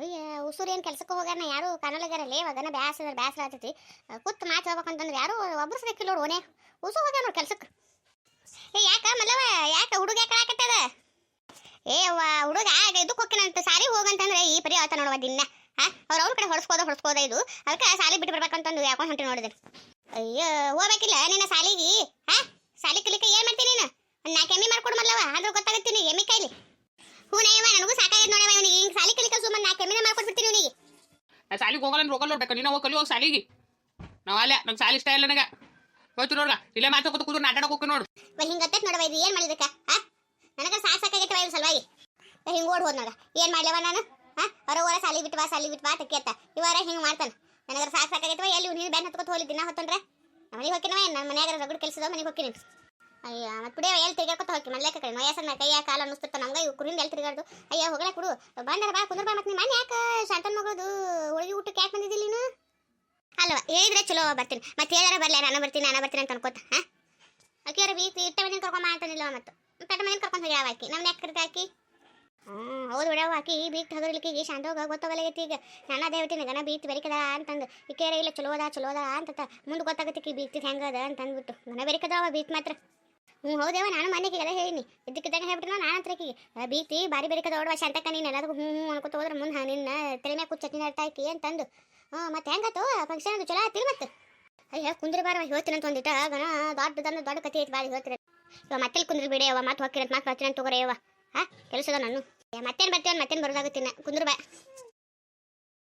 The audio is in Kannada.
ಅಯ್ಯ ಕೆಲಸಕ್ಕೆ ಹೋಗ್ಯಾರ ಯಾರು ಹೋಗ್ಯಾನ ಯಾರು? ಅದನ್ನ ಇವಾಗನ ಬ್ಯಾಸರ ಆಗ್ತೈತಿ ಕುತ್ತು ಮಾತು ಹೇಳ್ಬೇಕಂತಂದ್ರೆ ಯಾರು ಒಬ್ರು ಸಿಕ್ಕಿಲ್ಲ ನೋಡು ಓನೇ. ಉಸು ಹೋಗ್ಯಾರ ನೋಡು ಕೆಲ್ಸಕ್ಕೆ ಏ, ಯಾಕ ಮಲ್ಲವ ಯಾಕ ಹುಡುಗ ಯಾಕೆ ಏ, ಅವ್ವ, ಹುಡುಗ ಇದಕ್ಕೆ ಹೋಗ್ಯಾನಂತ ಸಾರಿ ಹೋಗಂತಂದ್ರೆ ಈ ಪರಿ ಆತ ನೋಡುವ ದಿನ. ಹಾ ಅವ್ರ ಅವ್ರ ಕಡೆ ಹೊಡ್ಸ್ಕೋದ ಹೊಡ್ಸ್ಕೋದ ಇದು. ಅದಕ್ಕೆ ಸಾಲಿ ಬಿಟ್ಟು ಬರ್ಬೇಕಂತಂದು ಯಾಕೊಂಡು ಹೊಂಟಿ ನೋಡಿದೆ. ಅಯ್ಯೋ, ಹೋಗ್ಬೇಕಿಲ್ಲ ನಿನ್ನ ಸಾಲಿಗೆ? ಹಾ ಸಾಲಿ ಕಲಿಕ ಏನು ಮಾಡ್ತೀನಿ ನೀನು? ನಾಲ್ಕು ಎಮ್ಮಿ ಮಾಡ್ಕೊಡು ಮಲ್ಲವ ಆದ್ರೂ ಗೊತ್ತಾಗತ್ತೀನಿ ಎಮ್ಮಿ ಕೈಲಿ ಹೂನಯ್ಯವ ನನಗೂ ಸಾಕಾಗಿದೆ ನೋಡವ ಇವನಿಗೆ. ಹಿಂಗೆ ಸಾಲಿ ಕಲಿಕ ಎಮ್ಮಿನ ಮಾಡ್ಕೊಟ್ಬಿಡ್ತೀನಿ ಇವನಿಗೆ. ನಾ ಸಾಲಿಗೆ ಹೋಗಲ್ಲ ಅಂದ್ರೆ ಹೋಗಲ್ಲ ನೋಡ್ಬೇಕು. ನೀನು ಹೋಗಿ ಕಲಿ ಹೋಗಿ ಸಾಲಿಗೆ ನಾವು ಅಲ್ಲೇ ನಂಗೆ ಸಾಲಿ ಇಷ್ಟ ಇಲ್ಲ ನನಗೆ. ಹೋಯ್ತು ನೋಡ್ಗ ಇಲ್ಲೇ ಮಾತಾಡ್ಕೊತ ಕೂತು ನಾಟಾಡಕ್ಕೆ ಹೋಗಿ ನೋಡು. ಹಿಂಗ ಹಿಂಗೆ ಗೊತ್ತೈತೆ ನೋಡವ ಇದು ಏನು ಮಾಡಿದಕ್ಕ ಹಾ ನನಗೆ ಸಾಕು ಸಾಕಾಗೈತೆ ಇದ್ರ ಸಲುವಾಗಿ. ಹಿಂಗೆ ಓಡ್ ಹೋದ್ ನೋಡ. ಏನು ಮಾಡ್ಲವ ನಾನು? ಹಾ ಹೊರ ಹೊರ ಸಾಲಿ ಬಿಟ್ಟು ಬಾ ಸಾಲಿ ಬಿಟ್ಟು ಬಾ ತಕ್ಕೇತ ಇವರ ಹಿಂಗೆ ಮಾಡ್ತಾನೆ. ನನಗೆ ಸಾಕು ಸಾಕಾಗೈತವ ಎಲ್ಲಿ ನೀನು ಬ್ಯಾನ್ ಹತ್ಕೊತ ಹೋಗ್ಲಿ ದಿನ ಹೊತ್ತಂದ್ರೆ ಮನೆಗೆ ಹೋಗ್ಕಿನವ ನನ್ನ ಮನೆಯಾಗ ರಗಡ್ ಕೆಲಸದ ಮನೆಗೆ ಹೋಗ್ತೀನಿ. ಅಯ್ಯ, ಮತ್ತೆ ಬಿಡಿ ಎಲ್ಲಿ ತಿರ್ಗಾಡ್ಕೊತ ಹೋಗಿ ಮಲ್ಲೇಕ ಕಡೆ ವಯಸ್ಸನ್ನ ಕೈಯ ಕಾಲ ಅನ್ನಿಸ್ತಿರ್ತ ನಮ್ಗೆ ಇವು ಕುರಿಂದ ಎಲ್ಲಿ ತಿರ್ಗಾಡ್ದು? ಅಯ್ಯ, ಹೋಗಲೇ ಕೊಡು. ಬಂದಾರ ಬಾ, ಕುಂದ್ರ ಬಾ ಮತ್ತೆ ನಿಮ್ಮ ಮನೆ ಯಾಕೆ? ಶಾಂತನ್ ಮಗಳದು ಹೋಳಿಗೆ ಊಟಕ್ಕೆ ಯಾಕೆ ಬಂದಿದ್ದಿಲ್ಲ ನೀನು? ಅಲ್ವಾ, ಹೇಳಿದ್ರೆ ಚಲೋ, ಬರ್ತೀನಿ. ಮತ್ತೆ ಹೇಳಾರ ಬರ್ಲಿ, ನಾನು ಬರ್ತೀನಿ ನಾನು ಬರ್ತೀನಿ ಅಂತ ಅನ್ಕೋತ, ಹಾಂ? ಅಕ್ಕಿ ಅವ್ರ ಬಿ ಇಟ್ಟ ಮನೇಲಿ ಕರ್ಕೊಂಬ ಅಂತನಿಲ್ಲ ಮತ್ತು. ಪೆಟ್ಟ ಮನೇಲಿ ಕರ್ಕೊಂಡು ಹೋಗ್ಯಾವ ಆಕಿ. ನಮ್ಮ ಯಾಕೆ ಆಕಿ? ಹ್ಞೂ ಹೌದು ಬಿಡವ ಆಕಿ. ಬೀಟ್ ಹಗರ್ಲಿಕ್ಕೆ ಶಾಂತೋಗ ಗೊತ್ತಾಗಲಾಗೈತಿ ಈಗ ನನ್ನ ಅದೇ ಹೇಳ್ತೀನಿ ಗನ ಬೀಟ್ ಬೆರಿಕದ ಅಂತಂದು ಈಕೆರ ಇಲ್ಲ ಚಲೋ ಅದ ಚಲೋ ಅದ ಅಂತ ಮುಂದೆ ಗೊತ್ತಾಗತ್ತೆ ಕಿ ಬೀಟ್ ಹೆಂಗ ಅದ ಅಂತ ಅಂದ್ಬಿಟ್ಟು ಗನ ಬೆರಿಕದವ ಬೀಟ್ ಮಾತ್ರ. ಹ್ಞೂ ಹೋದೇವ, ನಾನು ಮನೆಗೆ ಎಲ್ಲ ಹೇಳಿನಿ. ಇದ್ದಕ್ಕಿದ್ದಾಗ ಹೇಳ್ಬಿಟ್ಟು ನಾನು ಹತ್ರ ಆಕಿಗೆ ಆ ಬೀತಿ ಬಾರಿ ಬೇರೆ ಕದ ಓಡುವ ಶಾಂತಕ್ಕ ನೀನು ಎಲ್ಲದಕ್ಕೂ ಹ್ಞೂ ಹ್ಞೂ ಅನ್ಕೋತ ಹೋದ್ರೆ ಮುಂದೆ ನಿನ್ನ ತಲೆ ಮ್ಯಾಗ ಕುಚ್ಚ ಚಟ್ನಿ ಆಕಿ ಅಂತಂದು. ಹಾಂ, ಮತ್ತೆ ಹೆಂಗಾತು? ಫಂಕ್ಷನ್ ಅದು ಚಲೋ ಆತಿಲ್ಲ ಮತ್ತೆ? ಅಯ್ಯ, ಕುಂದ್ರ ಬಾರ ಹೇಳ್ತೀನಿ ಅಂತ ಒಂದಿಟ್ಟ ಗಣ ದೊಡ್ಡದನ್ನ ದೊಡ್ಡ ಕತೆ ಐತಿ ಬಾರಿ ಹೇಳ್ತೀನಿ ಇವ ಮತ್ತೆ ಕುಂದ್ರ ಬಿಡಿ ಅವ ಮತ್ತೆ ಹೋಗಿರಂತ ಮತ್ತೆ ಬರ್ತೀನಿ ಅಂತ ತಗೋರಿ ಅವ ಹಾ, ಕೆಲಸದ ನಾನು. ಮತ್ತೇನು ಬರ್ತೀನಿ, ಮತ್ತೇನು ಬರೋದಾಗುತ್ತೀನಿ ಕುಂದ್ರ ಬಾ.